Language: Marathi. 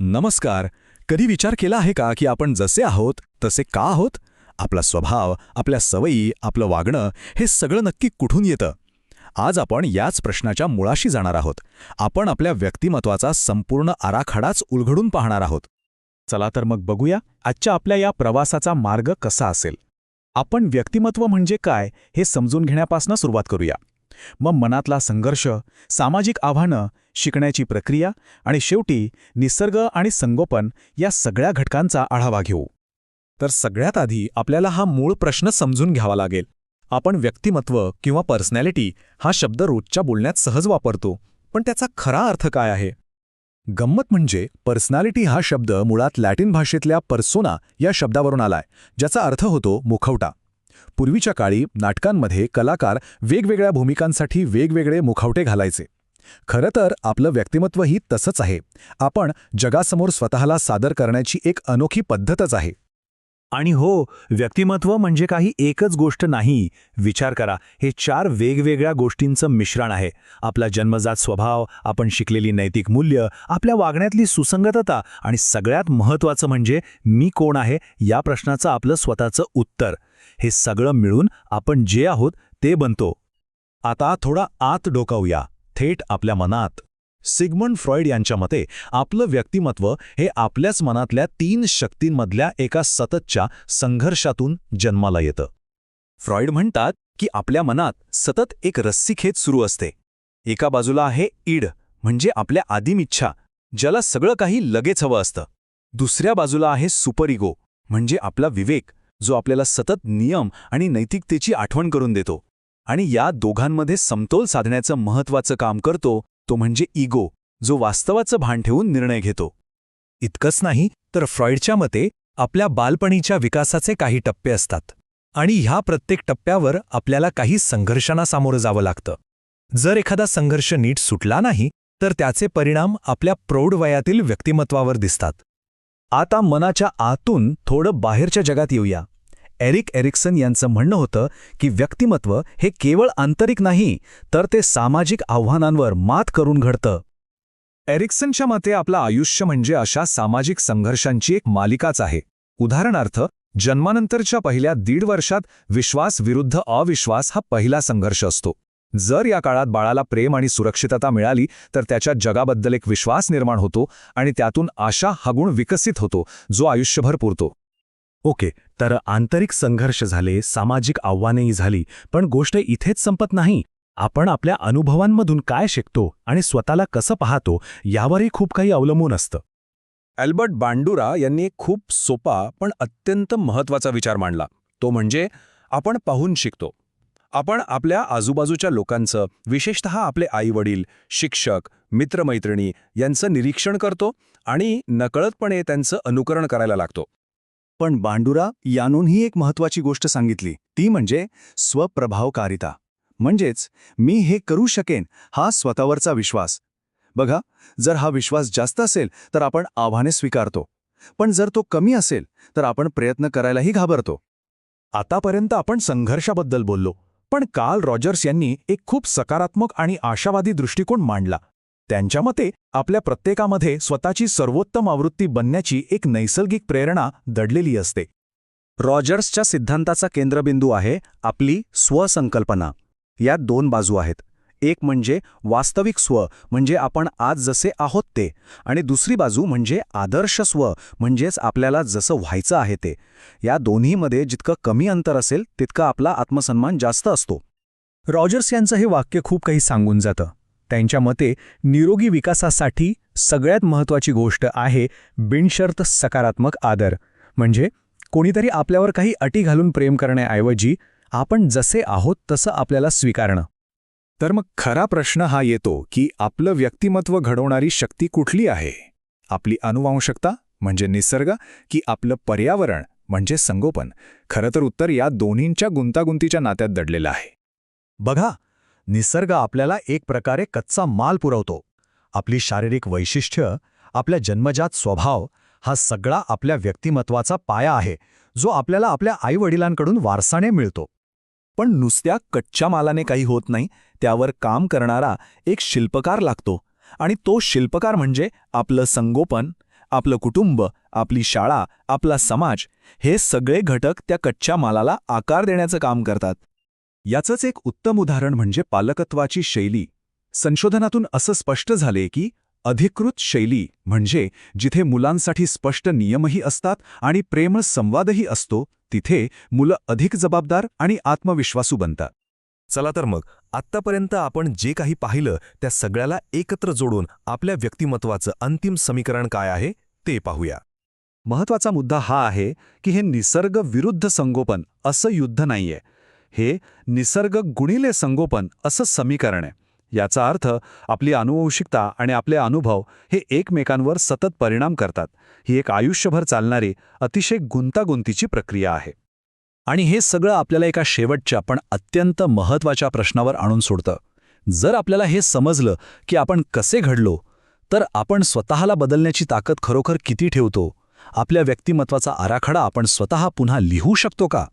नमस्कार. कधी विचार केला आहे का की आपण जसे आहोत तसे का आहोत? आपला स्वभाव आपल्या सवयी आपलं वागणं हे सगळं नक्की कुठून येतं? आज आपण याच प्रश्नाच्या मुळाशी जाणार आहोत. आपण आपल्या व्यक्तिमत्वाचा संपूर्ण आराखडाच उलघडून पाहणार आहोत. चला तर मग बघूया आजच्या आपल्या या प्रवासाचा मार्ग कसा असेल? आपण व्यक्तिमत्व म्हणजे काय हे समजून घेण्यापासून सुरुवात करूया. मग मनातला संघर्ष सामाजिक आव्हानं शिकण्याची प्रक्रिया आणि शेवटी निसर्ग आणि संगोपन या सगळ्या घटकांचा आढावा घेऊ. तर सगळ्यात आधी आपल्याला हा मूळ प्रश्न समजून घ्यावा लागेल. आपण व्यक्तिमत्व किंवा पर्सनॅलिटी हा शब्द रोजच्या बोलण्यात सहज वापरतो पण त्याचा खरा अर्थ काय आहे? गंमत म्हणजे पर्सनॅलिटी हा शब्द मुळात लॅटिन भाषेतल्या पर्सोना या शब्दावरून आलाय ज्याचा अर्थ होतो मुखवटा. पूर्वीच्या काळी नाटकांमध्ये कलाकार वेगवेगळ्या भूमिकांसाठी वेगवेगळे मुखवटे घालायचे. खरं तर आपलं व्यक्तिमत्वही तसंच आहे. आपण जगासमोर स्वतःला सादर करण्याची एक अनोखी पद्धतच आहे. आणि हो व्यक्तिमत्व म्हणजे काही एकच गोष्ट नाही. विचार करा हे चार वेगवेगळ्या गोष्टींचं मिश्रण आहे. आपला जन्मजात स्वभाव आपण शिकलेली नैतिक मूल्य आपल्या वागण्यातली सुसंगतता आणि सगळ्यात महत्त्वाचं म्हणजे मी कोण आहे या प्रश्नाचं आपलं स्वतःचं उत्तर. हे सगळं मिळून आपण जे आहोत ते बनतो. आता थोडा आत डोकावूया. थेट आपल्या मनात. सिग्मंड फ्रॉइड यांच्या मते आपलं व्यक्तिमत्व हे आपल्याच मनातल्या तीन शक्तींमधल्या एका सततच्या संघर्षातून जन्माला येतं. फ्रॉइड म्हणतात की आपल्या मनात सतत एक रस्सीखेच सुरू असते. एका बाजूला आहे ईड म्हणजे आपल्या आदिम इच्छा ज्याला सगळं काही लगेच हवं असतं. दुसऱ्या बाजूला आहे सुपरिगो म्हणजे आपला विवेक जो आपल्याला सतत नियम आणि नैतिकतेची आठवण करून देतो. आणि या दोघांमध्ये समतोल साधण्याचं महत्त्वाचं काम करतो तो म्हणजे इगो जो वास्तवाचं भान ठेवून निर्णय घेतो. इतकंच नाही तर फ्रॉइडच्या मते आपल्या बालपणीच्या विकासाचे काही टप्पे असतात. आणि ह्या प्रत्येक टप्प्यावर आपल्याला काही संघर्षांना सामोरं जावं लागतं. जर एखादा संघर्ष नीट सुटला नाही तर त्याचे परिणाम आपल्या प्रौढ वयातील व्यक्तिमत्वावर दिसतात. आता मनाच्या आतून थोडं बाहेरच्या जगात येऊया. एरिक एरिक्सन यांचं म्हणणं होतं की व्यक्तिमत्व हे केवळ आंतरिक नाही तर ते सामाजिक आव्हानांवर मात करून घडतं. एरिक्सनच्या मते आपलं आयुष्य म्हणजे अशा सामाजिक संघर्षांची एक मालिकाच आहे. उदाहरणार्थ जन्मानंतरच्या पहिल्या दीड वर्षात विश्वास विरुद्ध अविश्वास हा पहिला संघर्ष असतो. जर या काळात बाळाला प्रेम आणि सुरक्षितता मिळाली तर त्याच्या जगाबद्दल एक विश्वास निर्माण होतो आणि त्यातून आशा हा गुण विकसित होतो जो आयुष्यभर पुरतो. ओके तर आंतरिक संघर्ष झाले सामाजिक आव्हानेही झाली पण गोष्ट इथेच संपत नाही. आपण आपल्या अनुभवांमधून काय शिकतो आणि स्वतःला कसं पाहतो यावरही खूप काही अवलंबून असतं. अल्बर्ट बांडुरा यांनी एक खूप सोपा पण अत्यंत महत्त्वाचा विचार मांडला. तो म्हणजे आपण पाहून शिकतो. आपण आपल्या आजूबाजूच्या लोकांचं विशेषतः आपले आईवडील शिक्षक मित्रमैत्रिणी यांचं निरीक्षण करतो आणि नकळतपणे त्यांचं अनुकरण करायला लागतो. पण बांडुरा यानूनही एक महत्वाची गोष्ट सांगितली. ती म्हणजे स्वप्रभावकारिता. म्हणजेच मी हे करू शकेन हा स्वतःवरचा विश्वास. बघा जर हा विश्वास जास्त असेल तर आपण आव्हाने स्वीकारतो. पण जर तो कमी असेल तर आपण प्रयत्न करायलाही घाबरतो. आतापर्यंत आपण संघर्षाबद्दल बोललो. पण काल रॉजर्स यांनी एक खूप सकारात्मक आणि आशावादी दृष्टिकोन मांडला. त्यांच्या मते आपल्या प्रत्येकामध्ये स्वतःची सर्वोत्तम आवृत्ती बनण्याची एक नैसर्गिक प्रेरणा दडलेली असते. रॉजर्सच्या सिद्धांताचा केंद्रबिंदू आहे आपली स्वसंकल्पना. यात दोन बाजू आहेत. एक म्हणजे वास्तविक स्व म्हणजे आपण आज जसे आहोत ते. आणि दुसरी बाजू म्हणजे आदर्श स्व म्हणजेच आपल्याला जसं व्हायचं आहे ते. या दोन्हीमध्ये जितकं कमी अंतर असेल तितका आपला आत्मसन्मान जास्त असतो. रॉजर्स यांचं हे वाक्य खूप काही सांगून जातं. त्यांच्या मते निरोगी विकासासाठी सगळ्यात महत्त्वाची गोष्ट आहे बिनशर्त सकारात्मक आदर. म्हणजे कोणीतरी आपल्यावर काही अटी घालून प्रेम करण्याऐवजी आपण जसे आहोत तसं आपल्याला स्वीकारणं. तर मग खरा प्रश्न हा येतो की आपलं व्यक्तिमत्व घडवणारी शक्ती कुठली आहे? आपली अनुवांशकता म्हणजे निसर्ग की आपलं पर्यावरण म्हणजे संगोपन? खरं तर उत्तर या दोन्हींच्या गुंतागुंतीच्या नात्यात दडलेलं आहे. बघा निसर्ग आपल्याला एक प्रकारे कच्चा माल पुरवतो. आपली शारीरिक वैशिष्ट्य आपल्या जन्मजात स्वभाव हा सगळा आपल्या व्यक्तिमत्वाचा पाया आहे जो आपल्याला आपल्या आईवडिलांकडून वारसाने मिळतो. पण नुसत्या कच्च्या मालाने काही होत नाही त्यावर काम करणारा एक शिल्पकार लागतो. आणि तो शिल्पकार म्हणजे आपलं संगोपन आपलं कुटुंब आपली शाळा आपला समाज हे सगळे घटक त्या कच्च्या मालाला आकार देण्याचं काम करतात. याचंच एक उत्तम उदाहरण म्हणजे पालकत्वाची शैली. संशोधनातून असं स्पष्ट झाले की अधिकृत शैली म्हणजे जिथे मुलांसाठी स्पष्ट नियमही असतात आणि प्रेमळ संवादही असतो तिथे मुलं अधिक जबाबदार आणि आत्मविश्वासू बनतात. चला तर मग आत्तापर्यंत आपण जे काही पाहिलं त्या सगळ्याला एकत्र जोडून आपल्या व्यक्तिमत्वाचं अंतिम समीकरण काय आहे ते पाहूया. महत्त्वाचा मुद्दा हा आहे की हे निसर्ग विरुद्ध संगोपन असं युद्ध नाहीये. हे निसर्ग गुणिले संगोपन असं समीकरण आहे. याचा अर्थ आपली अनुवंशिकता आणि आपले अनुभव हे एकमेकांवर सतत परिणाम करतात. ही एक आयुष्यभर चालणारी अतिशय गुंतागुंतीची प्रक्रिया आहे. आणि हे सगळं आपल्याला एका शेवटच्या पण अत्यंत महत्त्वाच्या प्रश्नावर आणून सोडतं. जर आपल्याला हे समजलं की आपण कसे घडलो तर आपण स्वतःला बदलण्याची ताकद खरोखर किती ठेवतो? आपल्या व्यक्तिमत्वाचा आराखडा आपण स्वतः पुन्हा लिहू शकतो का?